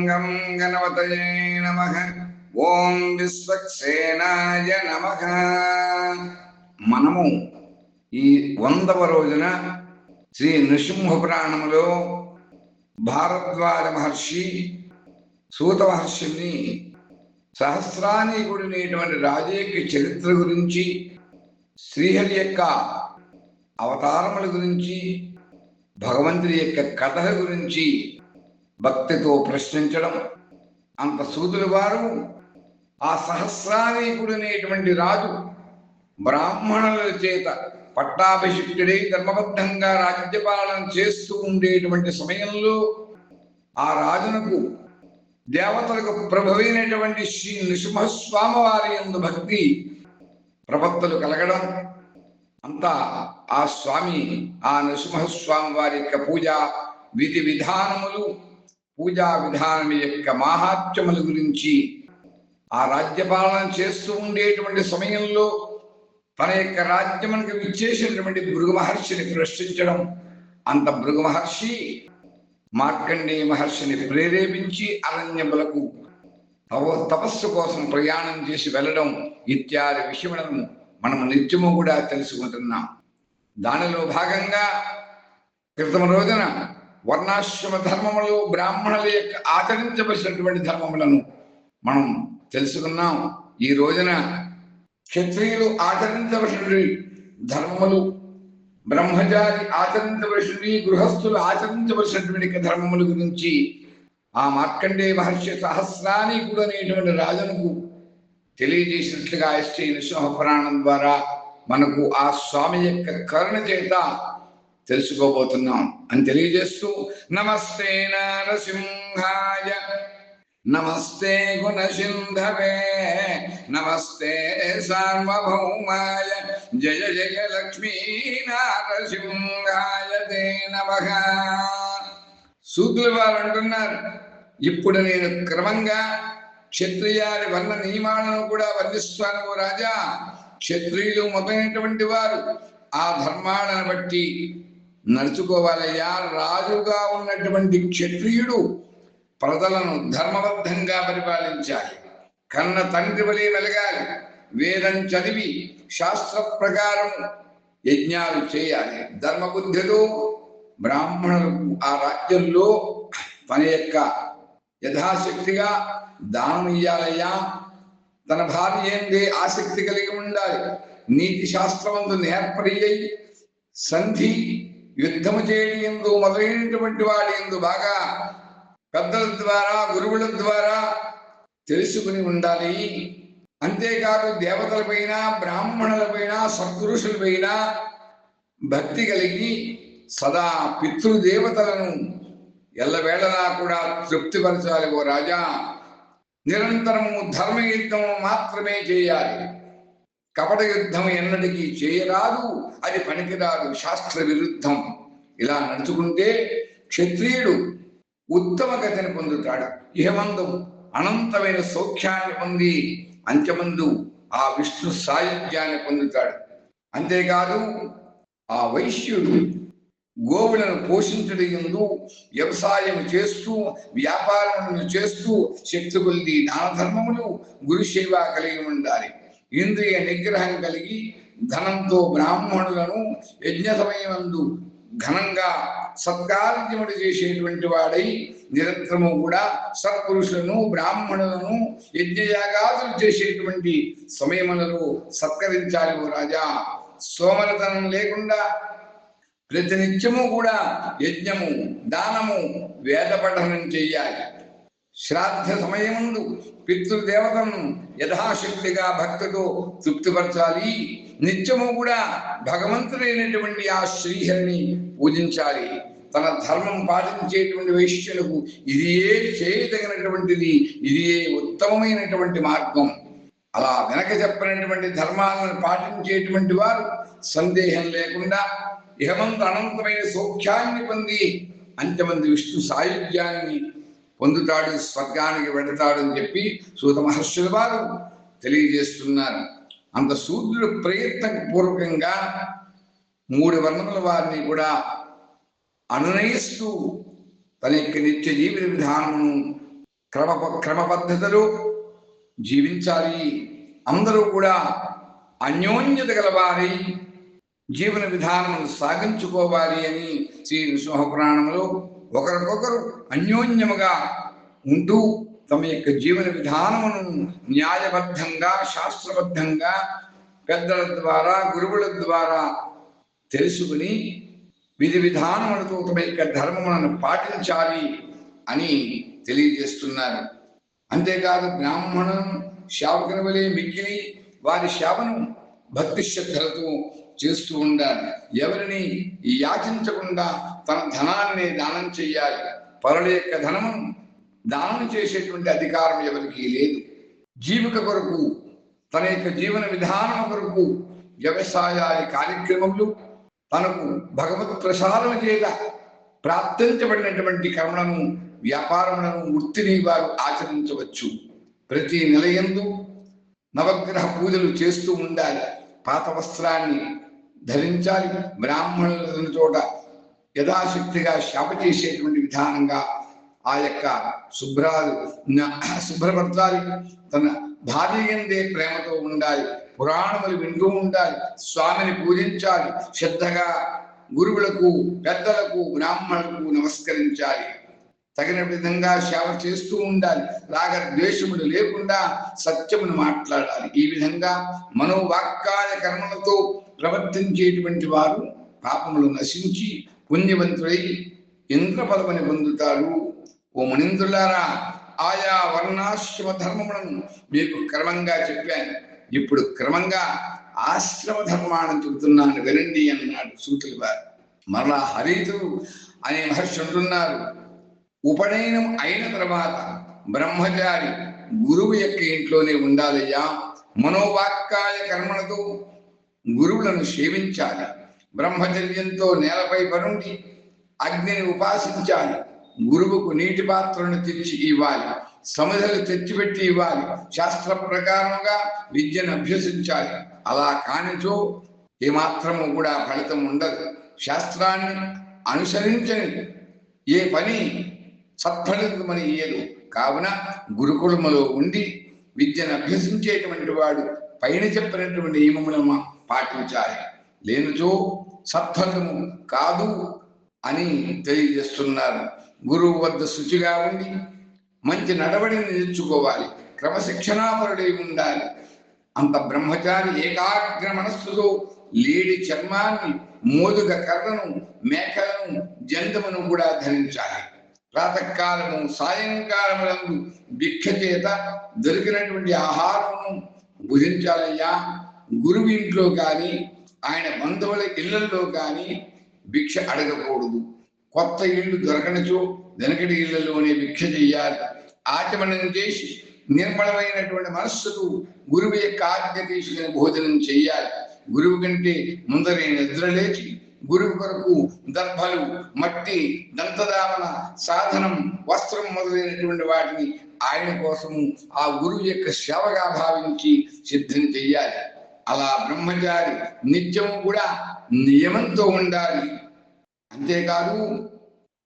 గం గణపతయే నమ ఓం విశ్వక్సేనాయ నమ మనము ఈ వందవ రోజున శ్రీ నృసింహ పురాణములో భారద్వాజ మహర్షి సూత మహర్షిని సహస్రానీకుడినేటువంటి రాజు చరిత్ర గురించి శ్రీహరి యొక్క అవతారముల గురించి భగవంతుడి యొక్క కథ గురించి భక్తితో ప్రశ్నించడం అంత సూదులు వారు. ఆ సహస్రానీకుడనేటువంటి రాజు బ్రాహ్మణుల చేత పట్టాభిషిక్తుడై ధర్మబద్ధంగా రాజ్యపాలన చేస్తూ ఉండేటువంటి సమయంలో ఆ రాజునకు దేవతలకు ప్రభువైనటువంటి శ్రీ నృసింహస్వామి వారి ఎందు భక్తి ప్రపత్తులు కలగడం. అంతా ఆ స్వామి ఆ నృసింహస్వామి వారి యొక్క పూజ విధి విధానములు పూజా విధానం యొక్క మాహాత్మ్యముల గురించి ఆ రాజ్యపాలన చేస్తూ ఉండేటువంటి సమయంలో తన యొక్క రాజ్యమునికి విచ్చేసినటువంటి భృగు మహర్షిని ప్రశ్నించడం అంత భృగు మహర్షి మార్కండేయ మహర్షిని ప్రేరేపించి అరణ్యములకు తపస్సు కోసం ప్రయాణం చేసి వెళ్ళడం ఇత్యాది విషయములను మనం నిత్యము కూడా తెలుసుకుంటున్నాం. దానిలో భాగంగా క్రితం రోజున వర్ణాశ్రమ ధర్మములు బ్రాహ్మణుల యొక్క ఆచరించవలసినటువంటి ధర్మములను మనం తెలుసుకున్నాం. ఈ రోజున క్షత్రియులు ఆచరించవలసినటువంటి ధర్మములు బ్రహ్మచారి ఆచరించవలసినవి గృహస్థులు ఆచరించవలసినటువంటి ధర్మముల గురించి ఆ మార్కండేయ మహర్షి సహస్రానీకుడు అనేటువంటి రాజునకు తెలియజేసినట్లుగా ఎస్టీ నృసింహ పురాణం ద్వారా మనకు ఆ స్వామి యొక్క కరుణ చేత తెలుసుకోబోతున్నాం అని తెలియజేస్తూ నమస్తే నరసింహాయ. నమస్తే గుణసింధవే. నమస్తే సార్వభౌమాయ. జయ జయ లక్ష్మీ నారసింహాయ దే నమ. సూతులు వారు అంటున్నారు ఇప్పుడు నేను క్రమంగా క్షత్రియారి వర్ణ నియమాలను కూడా వర్ణిస్తాను ఓ రాజా. క్షత్రియులు మొదలైనటువంటి వారు ఆ ధర్మాలను బట్టి నడుచుకోవాలయ్యా. రాజుగా ఉన్నటువంటి క్షత్రియుడు ప్రజలను ధర్మబద్ధంగా పరిపాలించాలి. కన్న తండ్రి వలె వెలగాలి వేదం చదివి శాస్త్ర ప్రకారం యజ్ఞాలు చేయాలి. ధర్మబుద్ధితో బ్రాహ్మణులకు ఆ రాజ్యంలో తన యొక్క యథాశక్తిగా దానం ఇయ్యాలయ్యా. తన భార్య ఏందే ఆసక్తి కలిగి ఉండాలి. నీతి శాస్త్రమందు నేర్పరి సంధి యుద్ధము చేయడం ఎందు మొదలైనటువంటి వాడి ఎందు బాగా పెద్దల ద్వారా గురువుల ద్వారా తెలుసుకుని ఉండాలి. అంతేకాదు దేవతలపైన బ్రాహ్మణులపైన సత్పురుషులపైన భక్తి కలిగి సదా పితృదేవతలను ఎల్లవేళలా కూడా తృప్తిపరచాలి ఓ రాజా. నిరంతరము ధర్మయుద్ధము మాత్రమే చేయాలి. కపట యుద్ధం ఎన్నటికీ చేయరాదు అది పనికిరాదు. శాస్త్ర విరుద్ధం ఇలా నడుచుకుంటే క్షత్రియుడు ఉత్తమ గతిని పొందుతాడు. ఇహమందు అనంతమైన సౌఖ్యాన్ని పొంది అంత్యమందు ఆ విష్ణు సాయుధ్యాన్ని పొందుతాడు. అంతేకాదు ఆ వైశ్యుడు గోవులను పోషించడం ఎందు వ్యవసాయం చేస్తూ వ్యాపారములను చేస్తూ శక్తి కొలిది దాన ధర్మములు కలిగి ఉండాలి. ఇంద్రియ నిగ్రహం కలిగి ధనంతో బ్రాహ్మణులను యజ్ఞ సమయమందు ఘనంగా సత్కార్యములు చేసేటువంటి వాడై నిరంతరము కూడా సత్పురుషులను బ్రాహ్మణులను యజ్ఞయాగాదులు చేసేటువంటి సమయములలో సత్కరించాలి ఓ రాజా. సోమరతనం లేకుండా ప్రతినిత్యము కూడా యజ్ఞము దానము వేద పఠనం చెయ్యాలి శ్రాద్ధ సమయముందు పితృదేవతను యథాశక్తిగా భక్తితో తృప్తిపరచాలి. నిత్యము కూడా భగవంతుడైనటువంటి ఆ శ్రీహరిని పూజించాలి. తన ధర్మం పాటించేటువంటి వైశ్యులకు ఇది ఏ చేయదగినటువంటిది? ఇది ఏ ఉత్తమమైనటువంటి మార్గం? అలా వెనక చెప్పినటువంటి ధర్మాలను పాటించేటువంటి వారు సందేహం లేకుండా ఇహమంత అనంతమైన సౌఖ్యాన్ని పొంది అంతమంది విష్ణు సాయుధ్యాన్ని పొందుతాడు స్వర్గానికి వెడతాడు అని చెప్పి సూత మహర్షుల వారు తెలియజేస్తున్నారు. అంత శూద్రుడు ప్రయత్న పూర్వకంగా మూడు వర్ణముల వారిని కూడా అనునయిస్తూ తన యొక్క నిత్య జీవిత విధానమును క్రమ క్రమ పద్ధతిలో జీవించాలి. అందరూ కూడా అన్యోన్యత గలవారి జీవన విధానం సాగించుకోవాలి అని శ్రీ నృసింహ పురాణంలో ఒకరికొకరు అన్యోన్యముగా ఉంటూ తమ యొక్క జీవన విధానమును న్యాయబద్ధంగా శాస్త్రబద్ధంగా పెద్దల ద్వారా గురువుల ద్వారా తెలుసుకుని విధి విధానములతో తమ యొక్క ధర్మములను పాటించాలి అని తెలియజేస్తున్నారు. అంతేకాదు బ్రాహ్మణం శావకుని వలె మిక్కిలి వారి శవను భక్తి శ్రద్ధలతో చేస్తూ ఉండాలి. ఎవరిని యాచించకుండా తన ధనాన్ని దానం చెయ్యాలి పరుల యొక్క ధనము దానం చేసేటువంటి అధికారం ఎవరికి లేదు. జీవిక కొరకు తన యొక్క జీవన విధానం కొరకు వ్యవసాయాది కార్యక్రమములు తనకు భగవత్ ప్రసాదం చేత ప్రాప్తించబడినటువంటి కర్మలను వ్యాపారములను వృత్తిని వారు ఆచరించవచ్చు. ప్రతి నిలయందు నవగ్రహ పూజలు చేస్తూ ఉండాలి. పాత వస్త్రాన్ని ధరించాలి. బ్రాహ్మణుల చోట యథాశక్తిగా శాప చేసేటువంటి విధానంగా ఆ యొక్క శుభ్రాలు శుభ్రపరచాలి తన భార్య ఎందే ప్రేమతో ఉండాలి పురాణములు వింటూ ఉండాలి స్వామిని పూజించాలి శ్రద్ధగా గురువులకు పెద్దలకు బ్రాహ్మణులకు నమస్కరించాలి. తగిన విధంగా సేవ చేస్తూ ఉండాలి రాగ ద్వేషములు లేకుండా సత్యమును మాట్లాడాలి. ఈ విధంగా మనోవాక్కాయ కర్మలతో ప్రవర్తించేటువంటి వారు పాపములు నశించి పుణ్యవంతుడై ఇంద్ర పదవిని పొందుతారు ఓ మునింద్రులారా ఆయా వర్ణాశ్రమ ధర్మములను మీకు క్రమంగా చెప్పాను. ఇప్పుడు క్రమంగా ఆశ్రమ ధర్మాన్ని చెబుతున్నాను వినండి అన్నాడు సూతులు వారు. మరలా హరితుడు అనే మహర్షి అంటున్నారు. ఉపనయనం అయిన తర్వాత బ్రహ్మచారి గురువు యొక్క ఇంట్లోనే ఉండాలయ్యా. మనోవాక్కాయ కర్మలతో గురువులను సేవించాలి. బ్రహ్మచర్యంతో నేలపై పరుండి అగ్నిని ఉపాసించాలి గురువుకు నీటి పాత్రను తెచ్చి ఇవ్వాలి సముద్రాలు తెచ్చిపెట్టి ఇవ్వాలి శాస్త్ర ప్రకారముగా విద్యను అభ్యసించాలి. అలా కానిచో ఏమాత్రము కూడా ఫలితం ఉండదు. శాస్త్రాన్ని అనుసరించని ఏ పని సత్ఫలితమని ఇయ్యదు. కావున గురుకులములో ఉండి విద్యను అభ్యసించేటువంటి వాడు పైన చెప్పినటువంటి నియమములను పాటించాలి. లేనిచో సత్ఫలితము కాదు అని తెలియజేస్తున్నారు. గురువు వద్ద శుచిగా ఉండి మంచి నడవడిని నేర్చుకోవాలి. క్రమశిక్షణాపరుడై ఉండాలి. అంత బ్రహ్మచారి ఏకాగ్ర మనస్సుతో లేడి చర్మాన్ని మోదుగ కర్రను మేకలను జంతువును కూడా ధరించాలి. ప్రాతకాలము సాయంకాలములందు భిక్ష చేత దొరికినటువంటి ఆహారమును భుజించాలయ్యా గురువు ఇంట్లో కానీ ఆయన బంధువుల ఇళ్ళలో కానీ భిక్ష అడగకూడదు. కొత్త ఇల్లు దొరకనచో వెనకటి ఇళ్ళలోనే భిక్ష చెయ్యాలి. ఆచమనం చేసి నిర్మలమైనటువంటి మనస్సుకు గురువు యొక్క ఆజ్ఞ తీసుకుని భోజనం చెయ్యాలి. గురువు కంటే ముందరే నిద్ర లేచి గురువు కొరకు దర్భలు మట్టి దంతదావన సాధనం వస్త్రం మొదలైనటువంటి వాటిని ఆయన కోసము ఆ గురువు యొక్క సేవగా భావించి సిద్ధం చెయ్యాలి. అలా బ్రహ్మచారి నిత్యము కూడా నియమంతో ఉండాలి. అంతేకాదు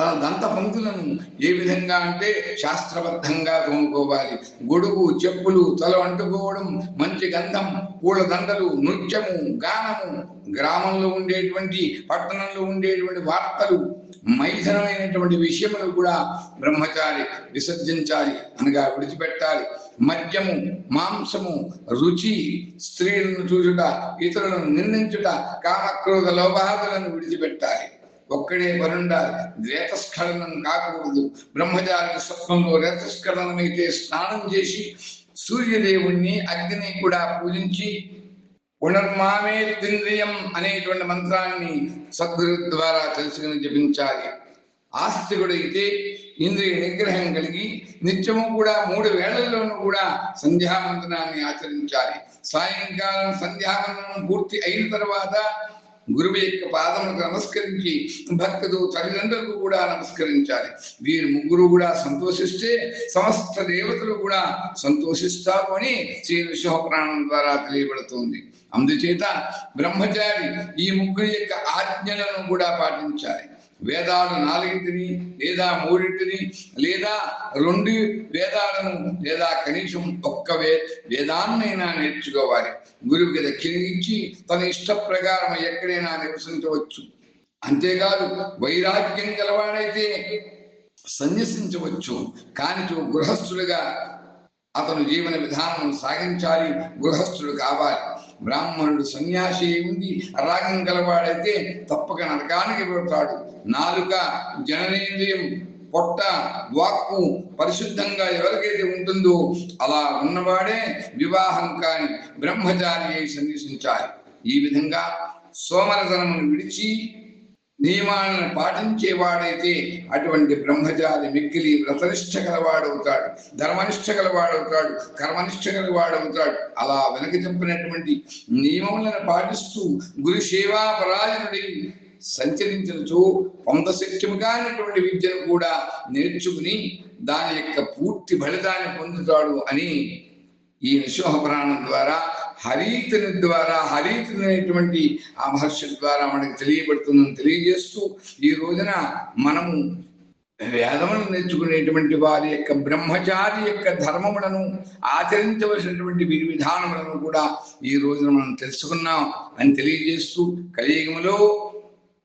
తన దంత పంక్తులను ఏ విధంగా అంటే శాస్త్రబద్ధంగా తోముకోవాలి గొడుగు చెప్పులు తల అంటుకోవడం మంచి గంధం పూల దండలు నృత్యము గానము గ్రామంలో ఉండేటువంటి పట్టణంలో ఉండేటువంటి వార్తలు మైథనమైనటువంటి విషయములు కూడా బ్రహ్మచారి విసర్జించాలి అనగా విడిచిపెట్టాలి. మద్యము మాంసము రుచి స్త్రీలను చూచుట ఇతరులను నిందించుట కామక్రోధ లోపాదులను విడిచిపెట్టాలి. ఒక్కడే పనుండాలి రేతస్ఖలనం కాకూడదు. బ్రహ్మచారి స్వప్నంలో రేతస్ఖలనమైతే స్నానం చేసి సూర్యదేవుణ్ణి అగ్నిని కూడా పూజించి పునర్మామేంద్రియం అనేటువంటి మంత్రాన్ని సద్గురు ద్వారా తెలుసుకుని జపించాలి. ఆస్తికుడైతే ఇంద్రియ నిగ్రహం కలిగి నిత్యము కూడా మూడు వేళల్లోనూ కూడా సంధ్యావందనాన్ని ఆచరించాలి. సాయంకాలం సంధ్యావందనం పూర్తి అయిన తర్వాత గురువు యొక్క పాదములకు నమస్కరించి భక్తులు తల్లిదండ్రులకు కూడా నమస్కరించాలి. వీరు ముగ్గురు కూడా సంతోషిస్తే సమస్త దేవతలు కూడా సంతోషిస్తారు అని శ్రీ విశ్వప్రాణం ద్వారా తెలియబడుతుంది. అందుచేత బ్రహ్మచారి ఈ ముగ్గురు యొక్క ఆజ్ఞలను కూడా పాటించాలి. వేదాలు నాలుగింటిని లేదా మూడింటిని లేదా రెండు వేదాలను లేదా కనీసం ఒక్క వే వేదాన్నైనా నేర్చుకోవాలి. గురువుకి దక్షిణ ఇచ్చి తన ఇష్ట ప్రకారం ఎక్కడైనా నివసించవచ్చు. అంతేకాదు వైరాగ్యం గలవాడైతే సన్యసించవచ్చు. కానీ గృహస్థులుగా అతను జీవన విధానం సాగించాలి గృహస్థుడు కావాలి. బ్రాహ్మణుడు సన్యాసి ఉంది రాగం గలవాడైతే తప్పక నరకానికి వెళ్తాడు నాలుక జననేంద్రియం పొట్ట వాక్కు పరిశుద్ధంగా ఎవరికైతే ఉంటుందో అలా ఉన్నవాడే వివాహం కాని బ్రహ్మచారి అయి సన్యసించాలి ఈ విధంగా సోమరతనమును విడిచి నియమాలను పాటించేవాడైతే అటువంటి బ్రహ్మచారి మిక్కిలి వ్రతనిష్ట గలవాడవుతాడు ధర్మనిష్ట గలవాడవుతాడు కర్మనిష్ట గలవాడవుతాడు అలా వెనక చెప్పినటువంటి నియమములను పాటిస్తూ గురు సేవా పరాయణుడి సంచరించినచో పొందశక్యము కానిటువంటి విద్యను కూడా నేర్చుకుని దాని యొక్క పూర్తి ఫలితాన్ని పొందుతాడు అని ఈ నిశోహ పురాణం ద్వారా హరీతుని ద్వారా హరీతుని ఆ మహర్షి ద్వారా మనకి తెలియబడుతుందని తెలియజేస్తూ ఈ రోజున మనము వేదములను నేర్చుకునేటువంటి వారి యొక్క బ్రహ్మచారి యొక్క ధర్మములను ఆచరించవలసినటువంటి విధి విధానములను కూడా ఈ రోజున మనం తెలుసుకున్నాం అని తెలియజేస్తూ కలియుగములో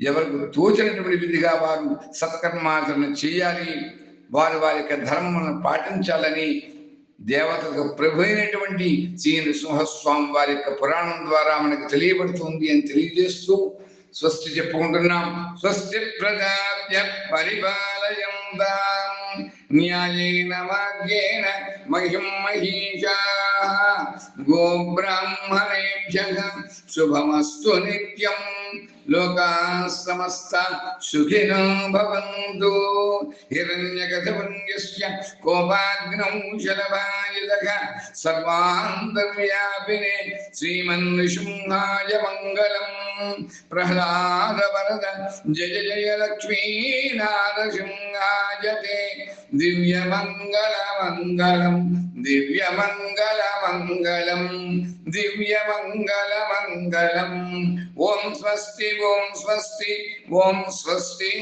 ఎవరికి తోచినటువంటి విధిగా వారు సత్కర్మాచరణ చేయాలి వారు వారి యొక్క ధర్మములను పాటించాలని దేవతలకు ప్రభు అయినటువంటి శ్రీ నృసింహస్వామి వారి యొక్క పురాణం ద్వారా మనకు తెలియబడుతుంది అని తెలియజేస్తూ స్వస్తి చెప్పుకుంటున్నాం. స్వస్తి ప్రజాభ్య పరిపాలయం न्यायेन मार्गेण महिं महिषाः गोब्राह्मणेभ्यः शुभमस्तु नित्यं लोकाः समस्ता सुखिनो भवन्तु। हिरण्यकथपुण्यस्य कोपाग्नौ शलभायुधः सर्वान्तर्व्यापिने श्रीमन्नृसिंहाय मङ्गलम्। प्रह्लादवरद जय जय लक्ष्मीनारसिंहाय ते। లక్ష్మీ నారసింహాయ తే దివ్యమంగళ మంగళం దివ్యమంగళ మంగళం మంగళం ఓం స్వస్తి ఓం స్వస్తి ఓం స్వస్తి.